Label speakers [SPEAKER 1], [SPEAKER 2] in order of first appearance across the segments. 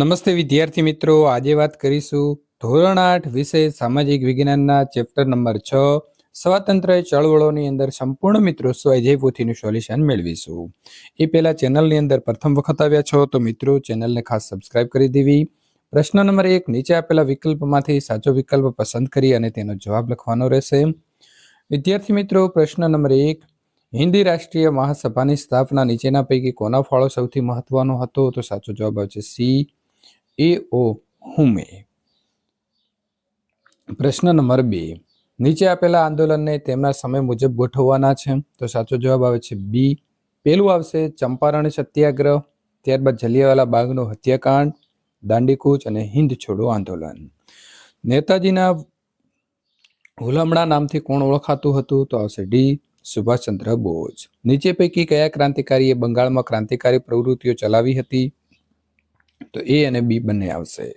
[SPEAKER 1] નમસ્તે વિદ્યાર્થી મિત્રો, આજે વાત કરીશું ધોરણ આઠ વિષય સામાજિક વિજ્ઞાનના ચેપ્ટર નંબર છ સ્વાતંત્ર્ય ચળવળોની અંદર સંપૂર્ણ મિત્રો સ્વાધ્યાય પોથીનું સોલ્યુશન મેળવીશું. એ પહેલા ચેનલની અંદર પ્રથમ વખત આવ્યા છો તો મિત્રો, ચેનલને ખાસ સબસ્ક્રાઇબ કરી દેવી. પ્રશ્ન નંબર એક, નીચે આપેલા વિકલ્પમાંથી સાચો વિકલ્પ પસંદ કરી અને તેનો જવાબ લખવાનો રહેશે. વિદ્યાર્થી મિત્રો, પ્રશ્ન નંબર એક, હિન્દી રાષ્ટ્રીય મહાસભાની સ્થાપના નીચેના પૈકી કોના ફાળો સૌથી મહત્વનો હતો? તો સાચો જવાબ આવશે સી એ ઓ હુમે. પ્રશ્ન નંબર બે. નીચે આપેલા આંદોલનને તેમના સમય મુજબ ગોઠવવાના છે? તો સાચો જવાબ આવે છે બી. પેલું આવશે ચંપારણ સત્યાગ્રહ, ત્યારબાદ જલિયાવાલા બાગનો હત્યાકાંડ, દાંડીકૂચ અને હિન્દ છોડો આંદોલન. નેતાજીના હુલામણા નામથી કોણ ઓળખાતું હતું? તો આવશે ડી. સુભાષચંદ્ર બોઝ. નીચે પૈકી કયા ક્રાંતિકારીએ બંગાળમાં ક્રાંતિકારી પ્રવૃત્તિઓ ચલાવી હતી? તો એ અને બી બંને આવશે.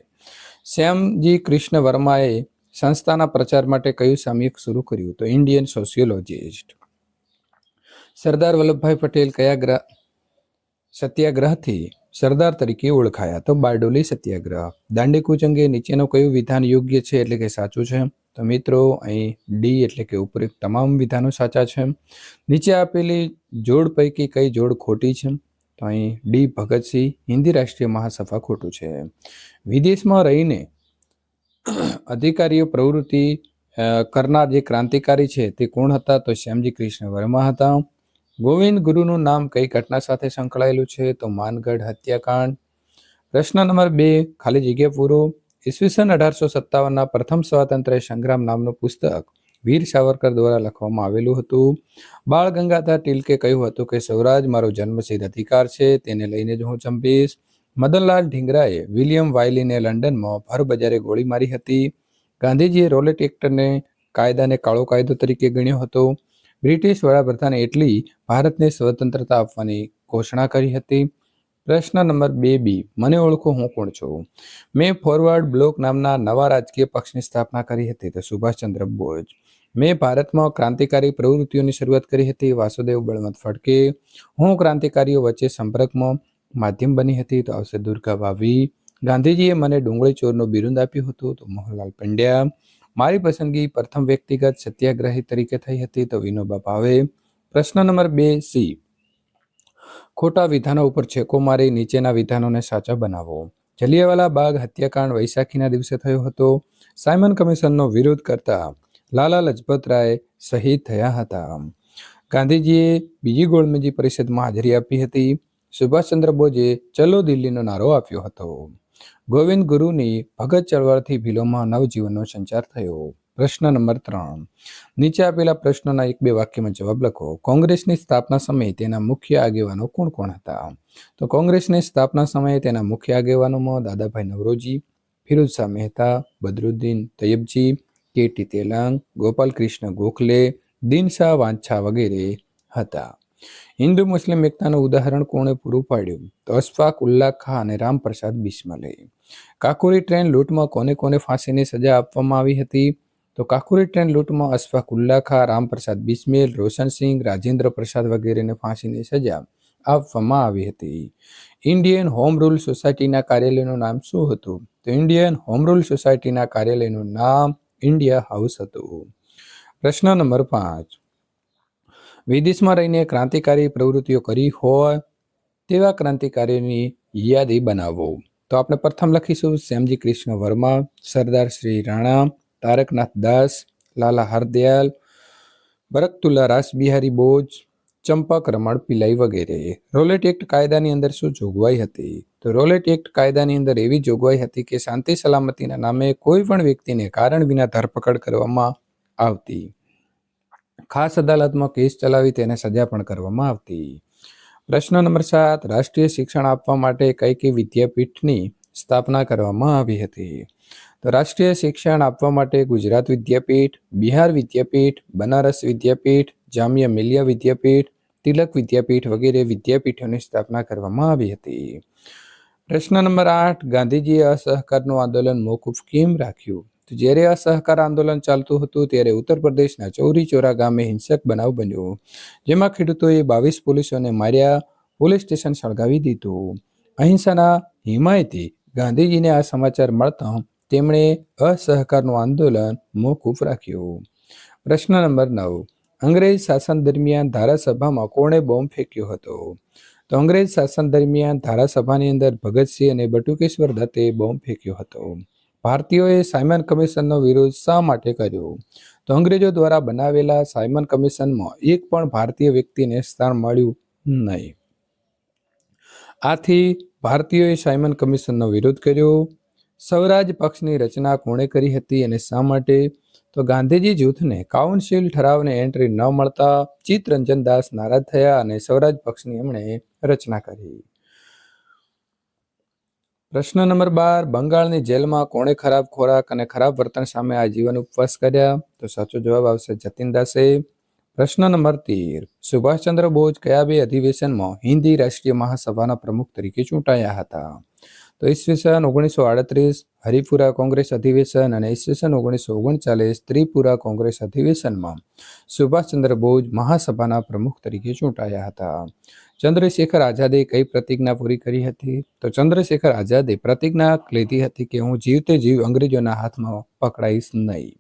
[SPEAKER 1] શ્યામજી કૃષ્ણ વર્માએ સંસ્થાના પ્રચાર માટે કયું સામયિક શરૂ કર્યું તો ઇન્ડિયન સોશિયોલોજિસ્ટ. સરદાર વલ્લભભાઈ પટેલ કયા ગ્રહ, સત્યાગ્રહથી સરદાર તરીકે ઓળખાયા? તો બારડોલી સત્યાગ્રહ. દાંડીકૂચ અંગે નીચેનું કયું વિધાન યોગ્ય છે એટલે કે સાચું છે? તો મિત્રો, અહીં ડી એટલે કે ઉપરોક્ત તમામ વિધાનો સાચા છે. નીચે આપેલી જોડ પૈકી કઈ જોડ ખોટી છે? તો અહીં ડી ભગતસિંહ હિન્દી રાષ્ટ્રીય મહાસભા ખોટું છે. વિદેશમાં રહીને અધિકારીઓ પ્રવૃત્તિ કરનાર જે ક્રાંતિકારી છે તે કોણ હતા? તો શ્યામજી કૃષ્ણ વર્મા હતા. ગોવિંદ ગુરુનું નામ કઈ ઘટના સાથે સંકળાયેલું છે? તો માનગઢ હત્યાકાંડ. પ્રશ્ન નંબર બે, ખાલી જગ્યા પૂરો. ઈસવીસન અઢારસો સત્તાવનના પ્રથમ સ્વાતંત્ર્ય સંગ્રામ નામનું પુસ્તક વીર સાવરકર દ્વારા લખવામાં આવેલું હતું. બાળ ગંગાધર ટિલકે કહ્યું હતું કે સ્વરાજ મારો જન્મસિદ્ધ અધિકાર છે, તેને લઈને જ હું ચંપીશ. મદનલાલ ઢીંગરાએ વિલિયમ વાયલીને લંડનમાં ભર બજારે ગોળી મારી હતી. ગાંધીજીએ રોલેટ એક્ટને કાયદાને કાળો કાયદો તરીકે ગણ્યો હતો. બ્રિટિશ વડાપ્રધાને એટલી ભારતને સ્વતંત્રતા આપવાની ઘોષણા કરી હતી. પ્રશ્ન નંબર બે બી, મને ઓળખો હું કોણ છું? મેં ફોરવર્ડ બ્લોક નામના નવા રાજકીય પક્ષની સ્થાપના કરી હતી, તો સુભાષચંદ્ર બોઝ. મેં ભારતમાં ક્રાંતિકારી પ્રવૃત્તિઓની શરૂઆત કરી હતી. વાસુદેવ બળવંત ફડકે હું ક્રાંતિકારીઓ વચ્ચે સંપર્કમાં માધ્યમ બની હતી તો આવશે દુર્ગા ભાવી ગાંધીજીએ મને ડુંગળી ચોરનું બિરુદ આપ્યું હતું તો મોહનલાલ પંડ્યા. મારી પસંદગી પ્રથમ વ્યક્તિગત સત્યાગ્રહી તરીકે થઈ હતી તો વિનોબા ભાવે. પ્રશ્ન નંબર બે સી. ખોટા વિધાનો ઉપર છેકો મારી નીચેના વિધાનોને સાચા બનાવો. જલિયાવાલા બાગ હત્યાકાંડ વૈશાખીના દિવસે થયો હતો. સાયમન કમિશનનો વિરોધ કરતા લાલા લજપત રાય શહીદ થયા હતા. ગાંધીજીએ બીજી ગોળમેજી પરિષદમાં હાજરી આપી હતી. સુભાષચંદ્ર બોઝે ચલો દિલ્હીનો નારો આપ્યો હતો. ગોવિંદ ગુરુની ભગત ચળવળથી ભીલોમાં નવજીવનનો સંચાર થયો. પ્રશ્ન નંબર ત્રણ. નીચે આપેલા પ્રશ્નોના એક બે વાક્યમાં જવાબ લખો. કોંગ્રેસની સ્થાપના સમયે તેના મુખ્ય આગેવાનો કોણ કોણ હતા? તો કોંગ્રેસની સ્થાપના સમયે તેના મુખ્ય આગેવાનોમાં દાદાભાઈ નવરોજી ફિરોઝ શાહ મહેતા, બદરુદ્દીન તૈયબજી કે તેલંગ, ગોપાલકૃષ્ણ ગોખલે, દિનશા વાંછા વગેરે હતા. હિન્દુ મુસ્લિમ એકતાનું ઉદાહરણ કોણે પૂરું પાડ્યું? તો અશફાક ઉલ્લા ખા અને રામપ્રસાદ બિસ્મલે. કાકુરી ટ્રેન લૂંટમાં કોને કોને ફાંસીની સજા આપવામાં આવી હતી? તો કાકુરી ટ્રેન લૂંટમાં અશફાક ઉલ્લા ખા રામપ્રસાદ બિસ્મિલ રોશનસિંહ રાજેન્દ્ર પ્રસાદ વગેરેને ફાંસીની સજા આપવામાં આવી હતી. ઇન્ડિયન હોમ રૂલ સોસાયટીના કાર્યાલયનું નામ શું હતું? તો ઇન્ડિયન હોમ રૂલ સોસાયટીના કાર્યાલયનું નામ ઇન્ડિયા હાઉસ હતું. પ્રશ્ન નંબર પાંચ. વિદેશમાં રહીને ક્રાંતિકારી પ્રવૃત્તિઓ કરી હોય તેવા ક્રાંતિકારીઓની યાદી બનાવો. તો આપણે પ્રથમ લખીશું શ્યામજી કૃષ્ણ વર્મા, સરદાર શ્રી રાણા, તારકનાથ દાસ, લાલા હરદયાલ બરકતુલ્લા રાસબિહારી બોઝ ચંપક, રમણ, પિલાઈ વગેરે. રોલેટ એક્ટ કાયદાની અંદર શું જોગવાઈ હતી? તો રોલેટ એક્ટ કાયદાની અંદર એવી જોગવાઈ હતી કે શાંતિ સલામતીના નામે કોઈ પણ વ્યક્તિને કારણ વિના ધરપકડ કરવામાં આવતી. ખાસ અદાલતમાં કેસ ચલાવી તેને સજા પણ કરવામાં આવતી. પ્રશ્ન નંબર સાત, રાષ્ટ્રીય શિક્ષણ આપવા માટે કઈ કઈ વિદ્યાપીઠની સ્થાપના કરવામાં આવી હતી? તો રાષ્ટ્રીય શિક્ષણ આપવા માટે ગુજરાત વિદ્યાપીઠ, બિહાર વિદ્યાપીઠ, બનારસ વિદ્યાપીઠ, જામિયા મિલિયા વિદ્યાપીઠ, તિલક વિદ્યાપીઠ વગેરે વિદ્યાપીઠોની સ્થાપના કરવામાં આવી હતી. પ્રશ્ન નંબર આઠ, ગાંધીજીએ અસહકારનું આંદોલન મોકૂફ કેમ રાખ્યું? તો જ્યારે અસહકાર આંદોલન ચાલતું હતું ત્યારે ઉત્તર પ્રદેશના ચૌરી ચોરા ગામે હિંસક બનાવ બન્યો, જેમાં ખેડૂતોએ બાવીસ પોલીસોને માર્યા, પોલીસ સ્ટેશન સળગાવી દીધું. અહિંસાના હિમાયતી ગાંધીજીને આ સમાચાર મળતા તેમણે અસહકારનું આંદોલન મોકૂફ રાખ્યું. પ્રશ્ન નંબર નવ. અંગ્રેજ શાસન દરમિયાન ધારાસભામાં કોણે બોમ્બ ફેંક્યો હતો? તો અંગ્રેજ શાસન દરમિયાન ધારાસભાની અંદર ભગતસિંહ અને બટુકેશ્વર દત્તે બોમ્બ ફેંક્યો હતો. ભારતીયોએ સાયમન કમિશનનો વિરોધ શા માટે કર્યો? તો અંગ્રેજો દ્વારા બનાવેલા સાયમન કમિશનમાં એક પણ ભારતીય વ્યક્તિને સ્થાન મળ્યું નહીં. આથી ભારતીયોએ સાયમન કમિશનનો વિરોધ કર્યો. સ્વરાજ પક્ષની રચના કોણે કરી હતી અને શા માટે? તો ગાંધીજી જૂથને કાઉન્સિલ ઠરાવને એન્ટ્રી ન મળતા ચિત્તરંજન દાસ નારાજ થયા અને સ્વરાજ પક્ષની એમણે રચના કરી. પ્રશ્ન નંબર બાર, બંગાળની જેલમાં કોણે ખરાબ ખોરાક અને ખરાબ વર્તન સામે આજીવન ઉપવાસ કર્યા? તો સાચો જવાબ આવશે જતીન દાસે. પ્રશ્ન નંબર તેર, સુભાષચંદ્ર બોઝ કયા બે અધિવેશનમાં હિન્દી રાષ્ટ્રીય મહાસભાના પ્રમુખ તરીકે ચૂંટાયા હતા? તો ઈસવીસન ઓગણીસો આડત્રીસ, હરિપુરા કોંગ્રેસ અધિવેશન અને ઈસવીસન ઓગણીસો ઓગણચાલીસ, ત્રિપુરા કોંગ્રેસ અધિવેશનમાં સુભાષચંદ્ર બોઝ મહાસભાના પ્રમુખ તરીકે ચૂંટાયા હતા. ચંદ્રશેખર આઝાદે કઈ પ્રતિજ્ઞા પૂરી કરી હતી? તો ચંદ્રશેખર આઝાદે પ્રતિજ્ઞા લીધી હતી કે હું જીવતે જીવ અંગ્રેજોના હાથમાં પકડાઈશ નહીં.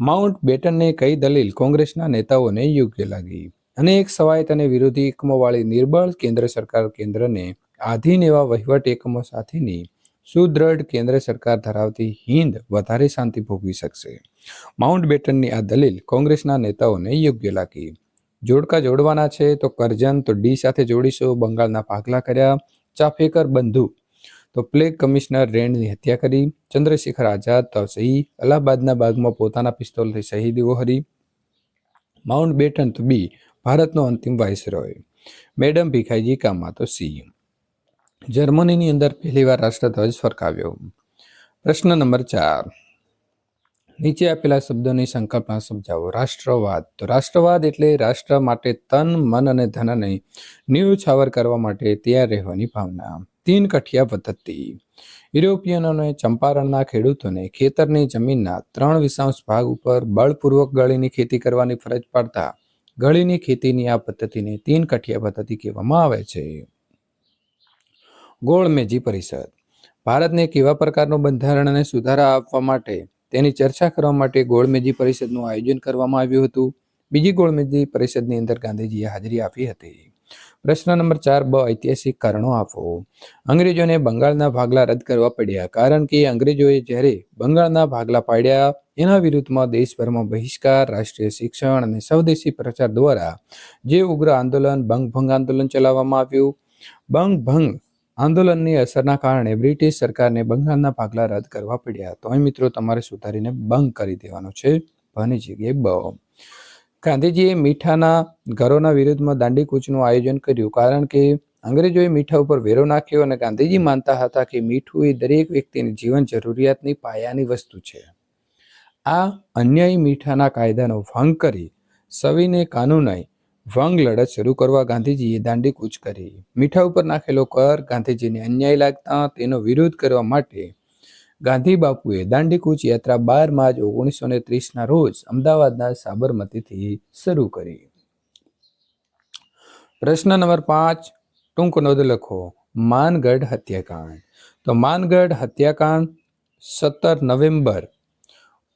[SPEAKER 1] માઉન્ટ બેટનને કઈ દલીલ કોંગ્રેસના નેતાઓને યોગ્ય લાગી? અને એક સવાયત અને વિરોધી એકમોવાળી નિર્બળ કેન્દ્ર સરકાર કેન્દ્રને આધીન એવા વહીવટ એકમો સાથેની સુદ્રઢ કેન્દ્ર સરકાર ધરાવતી હિન્દ વધારે શાંતિ ભોગવી શકશે. માઉન્ટ બેટનની આ દલીલ કોંગ્રેસના નેતાઓને યોગ્ય લાગી. જોડકા જોડવાના છે તો કરજન તો ડી સાથે જોડીશું, બંગાળના ભાગલા કર્યા, ચાફેકર બંધુ. તો પ્લેગ કમિશનર રેન્ડની હત્યા કરી, ચંદ્રશેખર આઝાદ સહી અલ્હાબાદના બાગમાં પોતાના પિસ્તોલથી શહીદીઓ હરી. માઉન્ટ બેટન તો બી ભારતનો અંતિમ વાઇસરોય મેડમ ભીખાઈજી કામા તો સી. જર્મનીની અંદર પહેલીવાર રાષ્ટ્રધ્વજ ફરકાવ્યો. પ્રશ્ન નંબર ચાર. નીચે આપેલા શબ્દોની સંકલ્પના સમજાવો. રાષ્ટ્રવાદ. તો રાષ્ટ્રવાદ એટલે રાષ્ટ્ર માટે તન, મન અને ધનને ન્યુછાવર કરવા માટે તૈયાર રહેવાની ભાવના. તીન કઠિયા પદ્ધતિ. યુરોપિયનોને ચંપારણના ખેડૂતોને ખેતરની જમીનના ત્રણ વિષાંશ ભાગ ઉપર બળપૂર્વક ગળીની ખેતી કરવાની ફરજ પાડતા ગળીની ખેતીની આ પદ્ધતિને તીન કઠિયા પદ્ધતિ કહેવામાં આવે છે. ગોળમેજી પરિષદ. ભારતને કેવા પ્રકારનું બંધારણ અને સુધારા આપવા માટે, તેની ચર્ચા કરવા માટે ગોળમેજી પરિષદનું આયોજન કરવામાં આવ્યું હતું. બીજી ગોળમેજી પરિષદની અંદર ગાંધીજીએ હાજરી આપી હતી. પ્રશ્ન નંબર ચાર, બ ઐતિહાસિક કારણો આપો. અંગ્રેજોને બંગાળના ભાગલા રદ કરવા પડ્યા, કારણ કે અંગ્રેજોએ જ્યારે બંગાળના ભાગલા પાડ્યા, એના વિરુદ્ધમાં દેશભરમાં બહિષ્કાર, રાષ્ટ્રીય શિક્ષણ અને સ્વદેશી પ્રચાર દ્વારા જે ઉગ્ર આંદોલન બંગ ભંગ આંદોલન ચલાવવામાં આવ્યું. બંગ ભંગ આંદોલનની અસરના કારણે બ્રિટિશ સરકારને બંગાળના ભાગલા રદ કરવા પડ્યા. તો અહીં મિત્રો, તમારે સુધારીને બંધ કરી દેવાનો છે ભની જગ્યાએ બ. ગાંધીજીએ મીઠાના ઘરોના વિરુદ્ધમાં દાંડી કૂચનું આયોજન કર્યું કારણ કે અંગ્રેજોએ મીઠા ઉપર વેરો નાખ્યો અને ગાંધીજી માનતા હતા કે મીઠું એ દરેક વ્યક્તિની જીવન જરૂરિયાતની પાયાની વસ્તુ છે. આ અન્યાયી મીઠાના કાયદાનો ભંગ કરી સવિને કાનૂનાઈ ભંગ લડત શરૂ કરવા ગાંધીજીએ દાંડી કૂચ કરી. મીઠા ઉપર નાખેલો કર ગાંધીજીને અન્યાય લાગતા તેનો વિરોધ કરવા માટે ગાંધી બાપુએ દાંડી કૂચ યાત્રા બાર માર્ચ ઓગણીસો ને ત્રીસના રોજ અમદાવાદના સાબરમતીથી શરૂ કરી. પ્રશ્ન નંબર પાંચ, ટૂંક નોંધ લખો. માનગઢ હત્યાકાંડ. તો માનગઢ હત્યાકાંડ સત્તર નવેમ્બર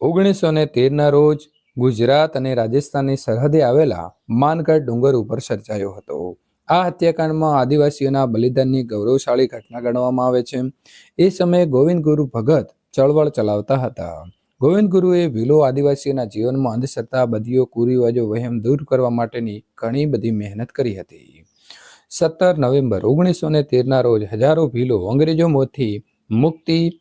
[SPEAKER 1] ઓગણીસો ને તેરના રોજ ગુજરાત અને રાજસ્થાનની સરહદે આવેલા માનગઢ ડુંગર ઉપર સર્જાયો હતો. આ હત્યાકાંડમાં આદિવાસીઓના બલિદાનની ગૌરવશાળી ઘટના ગણવામાં આવે છે. એ સમયે ગોવિંદ ગુરુ ભગત ચળવળ ચલાવતા હતા. ગોવિંદ ગુરુએ વિલો આદિવાસીઓના જીવનમાં અંધશ્રદ્ધા, બદીઓ, કુરિવાજો, વહેમ દૂર કરવા માટેની ઘણી બધી મહેનત કરી હતી. સત્તર નવેમ્બર ઓગણીસો ને તેરના રોજ હજારો ભીલો અંગ્રેજો મોથી મુક્તિ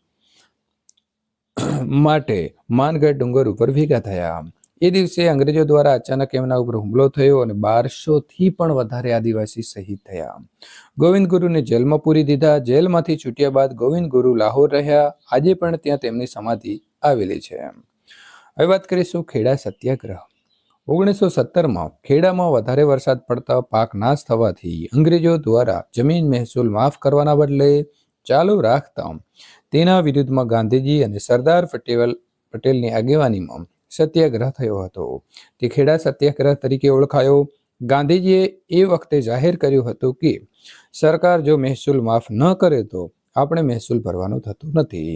[SPEAKER 1] માટે માનગઢ ડુંગર ઉપર ભેગા થયા. એ દિવસે અંગ્રેજો દ્વારા અચાનક એમના ઉપર હુમલો થયો અને બારસો થી પણ વધારે આદિવાસી શહીદ થયા. ગોવિંદ ગુરુને જેલમાં પૂરી દીધા. જેલમાંથી છૂટ્યા બાદ ગોવિંદ ગુરુ લાહોર રહ્યા. આજે પણ ત્યાં તેમની સમાધિ આવેલી છે. હવે વાત કરીશું ખેડા સત્યાગ્રહ. ઓગણીસો સત્તરમાં ખેડામાં વધારે વરસાદ પડતા પાક નાશ થવાથી અંગ્રેજો દ્વારા જમીન મહેસૂલ માફ કરવાના બદલે ચાલુ રાખતા તેના વિરુદ્ધમાં ગાંધીજી અને સરદાર પટેલ પટેલની આગેવાનીમાં સત્યાગ્રહ થયો હતો. તે ખેડા સત્યાગ્રહ તરીકે ઓળખાયો. ગાંધીજીએ એ વખતે જાહેર કર્યું હતું કે, સરકાર જો મહેસૂલ માફ ન કરે તો આપણે મહેસૂલ ભરવાનું થતું નથી.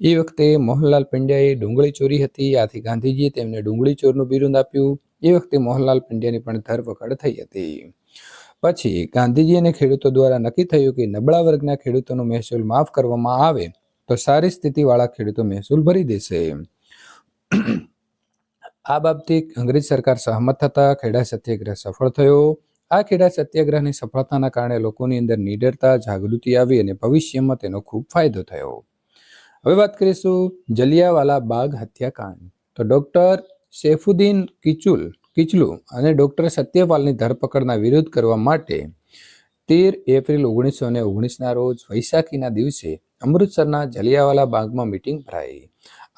[SPEAKER 1] એ વખતે મોહનલાલ પંડ્યાએ ડુંગળી ચોરી હતી. આથી ગાંધીજીએ તેમને ડુંગળી ચોરનું બિરુદ આપ્યું. એ વખતે મોહનલાલ પંડ્યાની પણ ધરપકડ થઈ હતી. પછી ગાંધીજી અને ખેડૂતો દ્વારા નક્કી થયું કે નબળા વર્ગના ખેડૂતોનો મહેસૂલ માફ કરવામાં આવે તો સારી સ્થિતિવાળા ખેડૂતો મહેસૂલ ભરી દેશે. આ બાબતે અંગ્રેજ સરકાર સહમત થતા ખેડા સત્યાગ્રહ સફળ થયો. આ ખેડા સત્યાગ્રહની સફળતાના કારણે લોકોની અંદર નિડરતા, જાગૃતિ આવી અને ભવિષ્યમાં તેનો ખૂબ ફાયદો થયો. હવે વાત કરીશું જલિયાવાલા બાગ હત્યાકાંડ. તો ડોક્ટર સૈફુદ્દીન કિચુલ, કિચલુ અને ડોક્ટર સત્યપાલની ધરપકડના વિરોધ કરવા માટે તેર એપ્રિલ ઓગણીસો ને ઓગણીસના રોજ વૈશાખીના દિવસે અમૃતસરના જલિયાવાલા બાગમાં મીટિંગ ભરાઈ.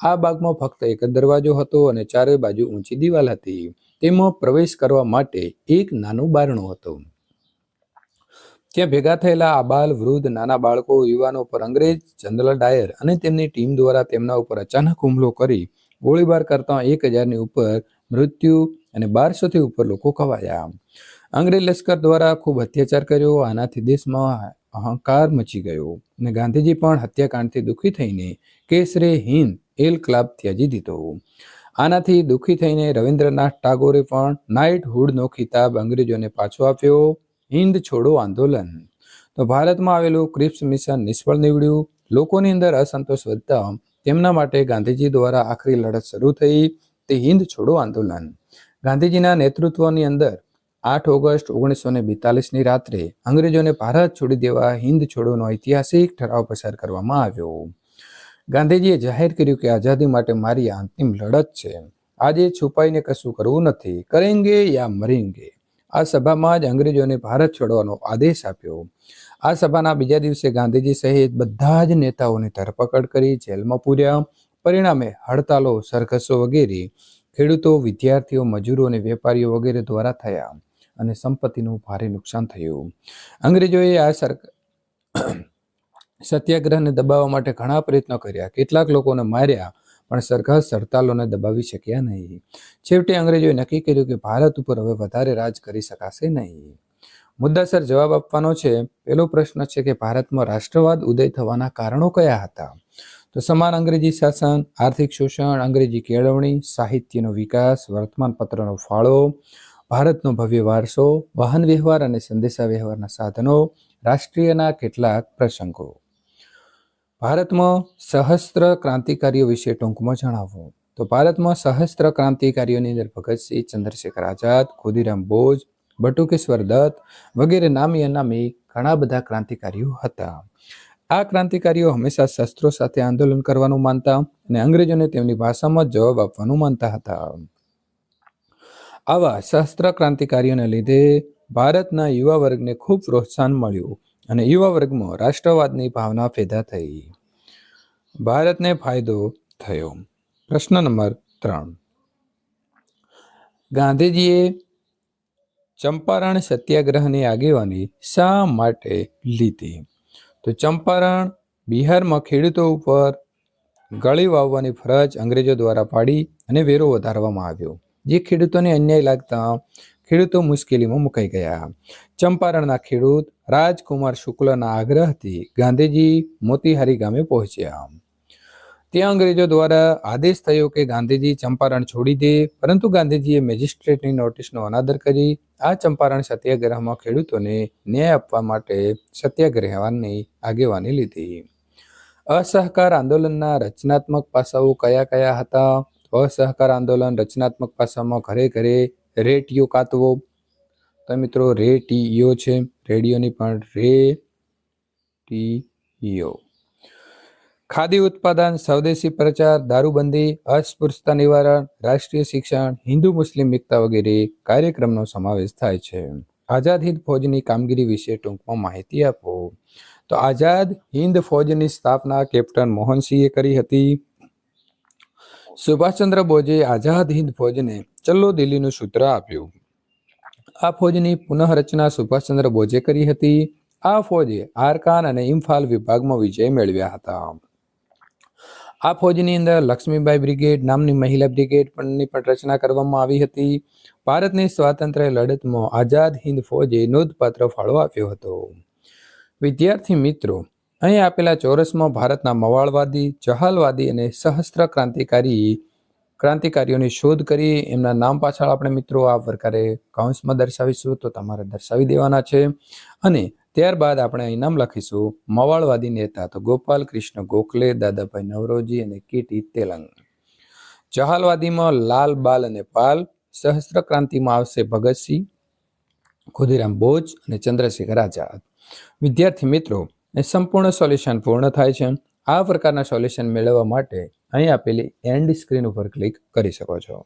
[SPEAKER 1] આ બાગમાં ફક્ત એક દરવાજો હતો અને ચારે બાજુ ઊંચી દિવાલ હતી. તેમાં પ્રવેશ કરવા માટે એક નાનું બારણું હતું. ત્યાં ભેગા થયેલા આબાલ વૃદ્ધ, નાના બાળકો, યુવાનો પર અંગ્રેજ, જનરલ ડાયર અને તેમની ટીમ દ્વારા તેમના ઉપર અચાનક હુમલો કરી ગોળીબાર કરતા એક હજારની ઉપર મૃત્યુ અને બારસોથી ઉપર લોકો ખવાયા અંગ્રેજ લશ્કર દ્વારા ખૂબ અત્યાચાર કર્યો. આનાથી દેશમાં અહંકાર મચી ગયો અને ગાંધીજી પણ હત્યાકાંડથી દુઃખી થઈને કેસરે હિન્દ એલ ક્લબ ત્યજી દીધો. આનાથી દુઃખી થઈને રવિન્દ્રનાથ ટાગોરે પણ નાઇટહુડનો ખિતાબ અંગ્રેજોને પાછો આપ્યો. હિન્દ છોડો આંદોલન. તો ભારતમાં આવેલું ક્રિપ્સ મિશન નિષ્ફળ નીવડ્યું. લોકોની અંદર અસંતોષ વધતા તેમના માટે ગાંધીજી દ્વારા આખરી લડત શરૂ થઈ. તે હિન્દ છોડો આંદોલન. ગાંધીજીના નેતૃત્વની અંદર આઠ ઓગસ્ટ ઓગણીસો ને બેતાલીસની રાત્રે અંગ્રેજોને ભારત છોડી દેવા હિન્દ છોડોનો ઐતિહાસિક ઠરાવ પસાર કરવામાં આવ્યો. ગાંધીજીએ જાહેર કર્યું કે આઝાદી માટે મારી અંતિમ લડત છે. આજે છુપાઈને કશું કરવું નથી. કરેંગે યા મરેંગે? આ સભામાં જ અંગ્રેજોને ભારત છોડવાનો આદેશ આપ્યો. આ સભાના બીજા દિવસે ગાંધીજી સહિત બધા જ નેતાઓની ધરપકડ કરી, જેલમાં પૂર્યા. પરિણામે હડતાલો, સરઘસો વગેરે, ખેડૂતો, વિદ્યાર્થીઓ, મજૂરો અને વેપારીઓ વગેરે દ્વારા થયા. અને સંપત્તિનું ભારે નુકસાન થયું. અંગ્રેજોએ આ સરકાર સત્યાગ્રહને દબાવવા માટે ઘણા પ્રયત્નો કર્યા. કેટલાક લોકોને માર્યા, પણ સરકાર હડતાલોને દબાવી શક્યા નહીં. છેવટે અંગ્રેજોએ નક્કી કર્યું કે ભારત ઉપર હવે વધારે રાજ કરી શકાશે નહીં. મુદ્દાસર જવાબ આપવાનો છે, પેલો પ્રશ્ન છે કે ભારતમાં રાષ્ટ્રવાદ ઉદય થવાના કારણો કયા હતા? તો સમાન અંગ્રેજી શાસન, આર્થિક શોષણ, અંગ્રેજી કેળવણી, સાહિત્યનો વિકાસ, વર્તમાનપત્રનો ફાળો ભારતનો ભવ્ય વારસો, વાહન વ્યવહાર અને સંદેશા વ્યવહારના સાધનો, રાષ્ટ્રીયના કેટલાક પ્રસંગો. ભારતમાં સહસ્ત્ર ક્રાંતિકારીઓ વિશે ટૂંકમાં જણાવવું તો ભારતમાં સહસ્ત્ર ક્રાંતિકારીઓની અંદર ભગતસિંહ ચંદ્રશેખર આઝાદ, ખુદીરામ બોઝ, બટુકેશ્વર દત્ત વગેરે નામી અનામી ઘણા બધા ક્રાંતિકારીઓ હતા. આ ક્રાંતિકારીઓ હંમેશા શસ્ત્રો સાથે આંદોલન કરવાનું માનતા અને અંગ્રેજોને તેમની ભાષામાં જવાબ આપવાનું માનતા હતા. આવા શસ્ત્ર ક્રાંતિકારીઓને લીધે ભારતના યુવા વર્ગને ખૂબ પ્રોત્સાહન મળ્યું અને યુવા વર્ગમાં રાષ્ટ્રવાદની ભાવના પેદા થઈ. ભારતને ફાયદો થયો. પ્રશ્ન નંબર ત્રણ. ગાંધીજીએ ચંપારણ સત્યાગ્રહની આગેવાની શા માટે લીધી? તો ચંપારણ બિહારમાં ખેડૂતો ઉપર ગળી વાવવાની ફરજ અંગ્રેજો દ્વારા પાડી અને વેરો વધારવામાં આવ્યો. જે ખેડૂતોને અન્યાય લાગતા ખેડૂતો મુશ્કેલીમાં મુકાઈ ગયા. ચંપારણના ખેડૂત રાજકુમાર શુક્લના આગ્રહથી ગાંધીજી મોતીહારી ગામે પહોંચ્યા. ત્યાં અંગ્રેજો દ્વારા આદેશ થયો કે ગાંધીજી ચંપારણ છોડી દે, પરંતુ ગાંધીજીએ મેજિસ્ટ્રેટની નોટિસનો અનાદર કરી આ ચંપારણ સત્યાગ્રહમાં ખેડૂતોને ન્યાય આપવા માટે સત્યાગ્રહની આગેવાની લીધી. અસહકાર આંદોલનના રચનાત્મક પાસાઓ કયા કયા હતા? અસહકાર આંદોલન, રચનાત્મક પાસામાં ઘરે ઘરે રેટિયો કાતવો. તો મિત્રો રેટિયો છે, રેડિયોની પણ રે ટીઓ ખાદી ઉત્પાદન, સ્વદેશી પ્રચાર, દારૂબંધી, અસ્પૃશ્યતા નિવારણ, રાષ્ટ્રીય શિક્ષણ, હિન્દુ મુસ્લિમ એકતા વગેરે કાર્યક્રમનો સમાવેશ થાય છે. આઝાદ હિંદ ફૌજની કામગીરી વિશે ટૂંકમાં માહિતી આપો. તો આઝાદ હિન્દ ફૌજની સ્થાપના કેપ્ટન મોહનસિંહે કરી હતી. સુભાષચંદ્ર બોઝે આઝાદ હિન્દ ફોજને ચલ્લો દિલ્હીનું સૂત્ર આપ્યું. આ ફૌજની પુનઃરચના સુભાષચંદ્ર બોઝે કરી હતી. આ ફોજે આરકાન અને ઇમ્ફાલ વિભાગમાં વિજય મેળવ્યા હતા. આ ફૌજની અંદર લક્ષ્મીબાઈ બ્રિગેડ નામની મહિલા બ્રિગેડ પણ રચના કરવામાં આવી હતી. ભારતની સ્વાતંત્ર્ય લડતમાં આઝાદ હિન્દ ફોજે નોંધપાત્ર ફાળો આપ્યો હતો. વિદ્યાર્થી મિત્રો અહીં આપેલા ચોરસમાં ભારતના મવાળવાદી જહાલવાદી અને સહસ્ત્ર ક્રાંતિકારી ક્રાંતિકારીઓની શોધ કરી એમના નામ પાછળ આપણે મિત્રો આ પ્રકારે કૌંસમાં દર્શાવીશું તો તમારે દર્શાવી દેવાના છે. અને ત્યારબાદ આપણે અહીં નામ લખીશું, મવાળવાદી નેતા તો ગોપાલ કૃષ્ણ ગોખલે, દાદાભાઈ નવરોજી અને કીટી તેલંગ. જહાલવાદીમાં લાલ બાલ અને પાલ, સહસ્ત્ર ક્રાંતિમાં આવશે ભગતસિંહ, ખુદીરામ બોઝ અને ચંદ્રશેખર આઝાદ. વિદ્યાર્થી મિત્રો એ સંપૂર્ણ સોલ્યુશન પૂર્ણ થાય છે. આ પ્રકારના સોલ્યુશન મેળવવા માટે અહીં આપેલી એન્ડ સ્ક્રીન ઉપર ક્લિક કરી શકો છો.